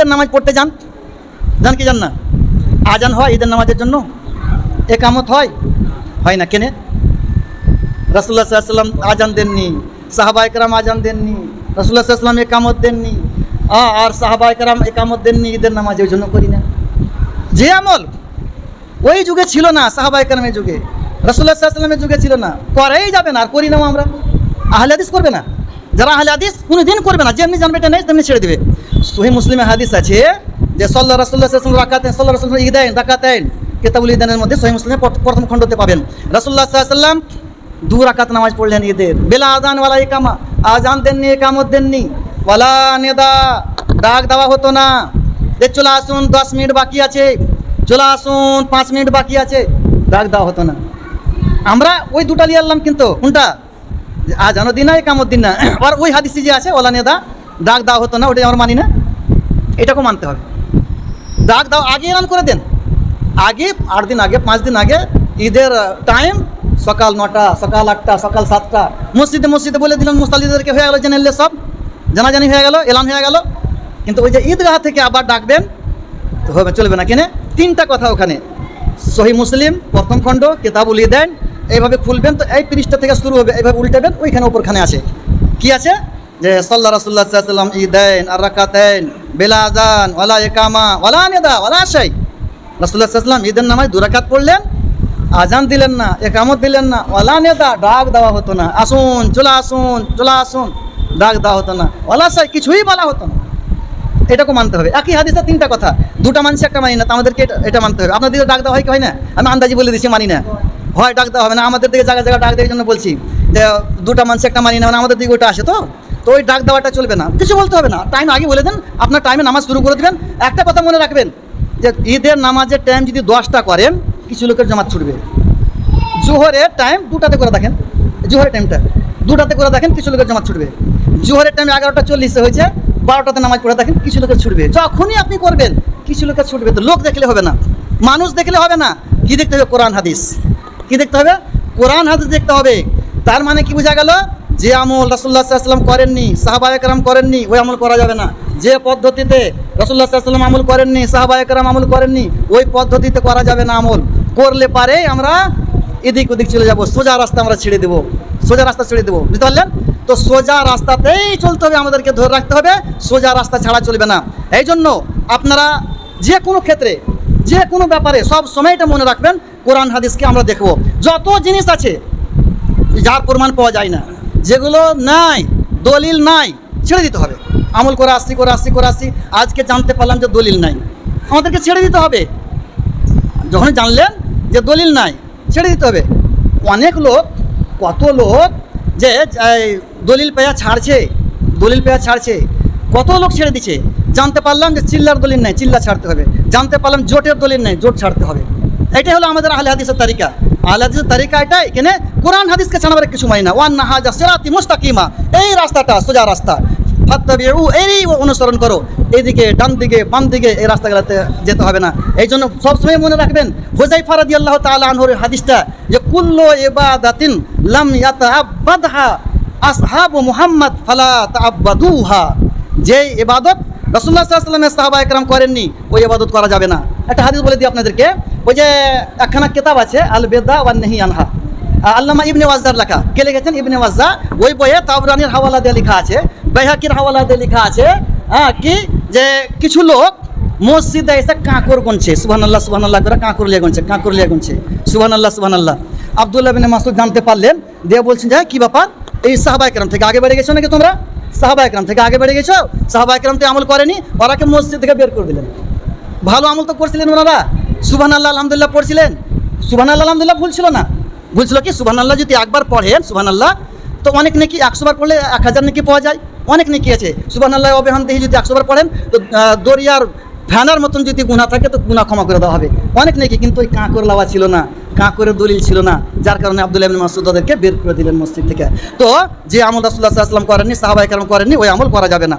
ঈদের নামাজ পড়তে যান? যান কি যান না? আজান হয় ঈদের নামাজের জন্য? একামত হয়? হয় না কেনে? রাসুল্লাহ সাল্লাম আজান দেননি। সাহাবা একরাম আজান দেননি। রাসুল্লাহ সাল্লাম একামত দেননি। আর সাহাবা একরাম একামত দেননি ঈদের নামাজ ওই জন্য করি না। যে আমল ওই যুগে ছিল না, সাহাবা একরামের যুগে। রাসুল্লাহ সাল্লামের যুগে ছিল না। করেই যাবে না, আর করি নাও আমরা। আহলে করবে না। যারা আহলে হাদিস কোনো দিন করবে না, যেমনি জানবে এটা নেই, তেমনি ছেড়ে দেবে। সহি মুসলিমে হাদিস আছে যে সল্লাহ রাসুল্লাহ রাকাতেন সল্লাহ রাসুল্লাহ ঈদেন রাকাতেন কেতাবুল ঈদানের মধ্যে সহি মুসলিমের প্রথম খণ্ডতে পাবেন। রাসুল্লাহ সাল্লাম দু রাকাত নামাজ পড়লেন ঈদের। বেলা আজান ওয়ালা একামা আজান দেননি, একামত দেননি। ওয়ালা নেদা, ডাক দেওয়া হতো না। যে চলে আসুন, দশ মিনিট বাকি আছে। চলে আসুন, পাঁচ মিনিট বাকি আছে। ডাক দেওয়া হতো না। আমরা ওই দুটা নিয়ে আনলাম কিন্তু, কোনটা? আজানো দিন না একামত দিন না আর ওই হাদিসি যে আছে, ওলা নেদা ডাক দাও হতো না ওটাই আমরা মানি না। এটাকেও মানতে হবে। ডাক দাও, আগে এলান করে দেন। আগে আট দিন আগে, পাঁচ দিন আগে, ঈদের টাইম সকাল নটা, সকাল আটটা, সকাল সাতটা, মসজিদে মসজিদে বলে দিলেন মুস্তালিদেরকে হয়ে গেলো জেনে সব। জানাজানি হয়ে গেল, এলান হয়ে গেল। কিন্তু ওই যে ঈদগাহ থেকে আবার ডাকবেন তো হবে, চলবে না। কেনে? তিনটা কথা ওখানে। সহি মুসলিম, প্রথম খণ্ড, কেতাবুল ঈদেন এইভাবে খুলবেন তো এই পৃষ্ঠা থেকে শুরু হবে, এইভাবে উল্টাবেন, ওইখানে ওপরখানে আছে। কি আছে? যে সাল্লাহ রাসুল্লাহ সাল্লাম ঈদেন আর রাকাতেন বেলা আজান ওয়ালা একামা ওয়ালা নেদা ওয়ালা শাই রাসুল্লাহ সাল্লাম ঈদের নামায় দুরাকাত পড়লেন আজান দিলেন না, একামত দিলেন না, ওয়ালা নেদা ডাক দেওয়া হতো না। আসুন, চলে আসুন চলে আসুন, ডাক দেওয়া হতো না। ওয়ালা সাই কিছুই বলা হতো না। এটাকে মানতে হবে। একই হাদিসে তিনটা কথা। দুটা মানুষ একটা মানি না, তো আমাদেরকে এটা- এটা মানতে হবে। আপনাদের ডাক দেওয়া হয় কি হয় না? আমি আন্দাজি বলে দিচ্ছি মানি না। হয় ডাক দেওয়া হবে না, আমাদের দিকে জায়গা জায়গা ডাক দেওয়ার জন্য বলছি যে, দুটা মানুষ একটা মানি না মানে আমাদের দিকে ওটা আসে তো? তো ওই ডাক দেওয়াটা চলবে না। কিছু বলতে হবে না। টাইম আগে বলে দেন, আপনার টাইমে নামাজ শুরু করে দেবেন। একটা কথা মনে রাখবেন, যে ঈদের নামাজের টাইম যদি দশটা করেন, কিছু লোকের জামাত ছুটবে। জোহরের টাইম দুটাতে করে দেখেন, জোহরের টাইমটা দুটাতে করে দেখেন, কিছু লোকের জামাত ছুটবে। জোহরের টাইম এগারোটা চল্লিশে হয়েছে, বারোটাতে নামাজ পড়ে দেখেন, কিছু লোকের ছুটবে। যখনই আপনি করবেন, কিছু লোকের ছুটবে তো, লোক দেখলে হবে না। মানুষ দেখলে হবে না। কি দেখতে হবে? কোরআন, হাদিস। কি দেখতে হবে? কোরআন হাদিস দেখতে হবে। তার মানে কি বোঝা গেল? যে আমল রাসুল্লাহ সাল্লাম করেননি সাহাবা একরাম করেননি, ওই আমল করা যাবে না। যে পদ্ধতিতে রসুল্লাহ সাল্লাম আমল করেননি সাহাবা একরাম আমল করেননি, ওই পদ্ধতিতে করা যাবে না আমল। করলে পারে আমরা এদিক ওদিক চলে যাব, সোজা রাস্তা আমরা ছেড়ে দেবো। সোজা রাস্তা ছেড়ে দেবো, বুঝতে পারলেন? তো সোজা রাস্তাতেই চলতে হবে, আমাদেরকে ধরে রাখতে হবে, সোজা রাস্তা ছাড়া চলবে না। এই জন্য আপনারা যে কোনো ক্ষেত্রে যে কোনো ব্যাপারে সব সময় এটা মনে রাখবেন, কোরআন হাদিসকে আমরা দেখব। যত জিনিস আছে, যার প্রমাণ পাওয়া যায় না, যেগুলো নাই, দলিল নাই, ছেড়ে দিতে হবে। আমল করে আসছি করে আসছি করে আসছি, আজকে জানতে পারলাম যে দলিল নাই। আমাদেরকে ছেড়ে দিতে হবে। যখন জানলেন যে দলিল নাই, ছেড়ে দিতে হবে। অনেক লোক, কত লোক যে দলিল পেয়া ছাড়ছে, দলিল পেয়া ছাড়ছে কত লোক ছেড়ে দিচ্ছে জানতে পারলাম যে চিল্লার দলিল নাই, চিল্লা ছাড়তে হবে। জানতে পারলাম জোটের দলিল নাই, জোট ছাড়তে হবে। এটাই হলো আমাদের আহলে হাদিসের তালিকা আহলে হাদিসের তালিকা এটাই, এখানে কোরআন হাদিসকে ছাড়াবার কিছু মানি না। ওয়ান নাহাজা সেরাতি মুস্তাকিমা। এই রাস্তাটা সোজা রাস্তা। ফাত্তাবিউ এই অনুসরণ করো। এইদিকে ডান দিকে বাম দিকে এই রাস্তাগুলোতে যেতে হবে না। এই জন্য সবসময় মনে রাখবেন হোজাই ফারাদি আল্লাহ তালা আনহর হাদিসটা যে, কুল্লো এবাদাতিন লাম ইয়াতাআব্বাদহা, আসহাবু মুহাম্মদ ফালা তাআব্বাদুহা। যে সাল্লাল্লাহু আলাইহি ওয়াসাল্লামের সাহাবা একরাম করেননি, ওই ইবাদত করা যাবে না। একটা হাদিস বলে দিই আপনাদেরকে, ওই যে একখানা কিতাব আছে আল বেদা ওয়ান নাহি আনহা। আল্লামা ইবনে ওয়াজদার লেখা, কে লিখেছেন? ইবনে ওয়াজদা ওই বইয়ে তাবরানির হাওয়ালা দিয়ে লেখা আছে বেহাকির হাওয়ালা দিয়ে লেখা আছে হ্যাঁ কি? যে কিছু লোক মসজিদে এসে কাঁকর গুনছে সুবহান আল্লাহ সুবহান আল্লাহ করে কাঁকর লিয়ে গুনছে, কাঁকর লিয়ে গুনছে সুবহান আল্লাহ সুবহান আল্লাহ আবদুল্লাহ বিন মাসুদ জানতে পারলেন, দিয়ে বলছেন যে কি ব্যাপার? এই সাহাবা একরাম থেকে আগে বেড়ে গেছো নাকি তোমরা? সাহাবা একরাম থেকে আগে বেড়ে গেছো? সাহাবা একরাম তো আমল করেনি, ওরাকে মসজিদ থেকে বের করে দিলেন। ভালো আমল তো করছিলেন ওনারা। সুবহান আল্লাহ আলহামদুলিল্লাহ পড়ছিলেন। সুবহান আল্লাহ আলহামদুলিল্লাহ ভুল ছিল না। ভুল ছিল কি? সুবহান আল্লাহ যদি একবার পড়েন সুবহান আল্লাহ তো অনেক নাকি একশো বার পড়লে এক হাজার নাকি পাওয়া যায়। অনেক নাকি আছে। সুবহান আল্লাহ অবেহান দেহি যদি একশো বার পড়েন, তো দরিয়ার ভ্যানার মতন যদি গুণা থাকে, তো গুণা ক্ষমা করে দেওয়া হবে। অনেক নাকি, কিন্তু ওই কাঁকর লাওয়া ছিল না। কাঁকরের দলিল ছিল না, যার কারণে আব্দুল ইবনে মাসুদ তাদেরকে বের করে দিলেন মসজিদ থেকে। তো যে আমল রাসুল্লাহ আসলাম করেননি সাহাবাই করেননি, ওই আমল করা যাবে না।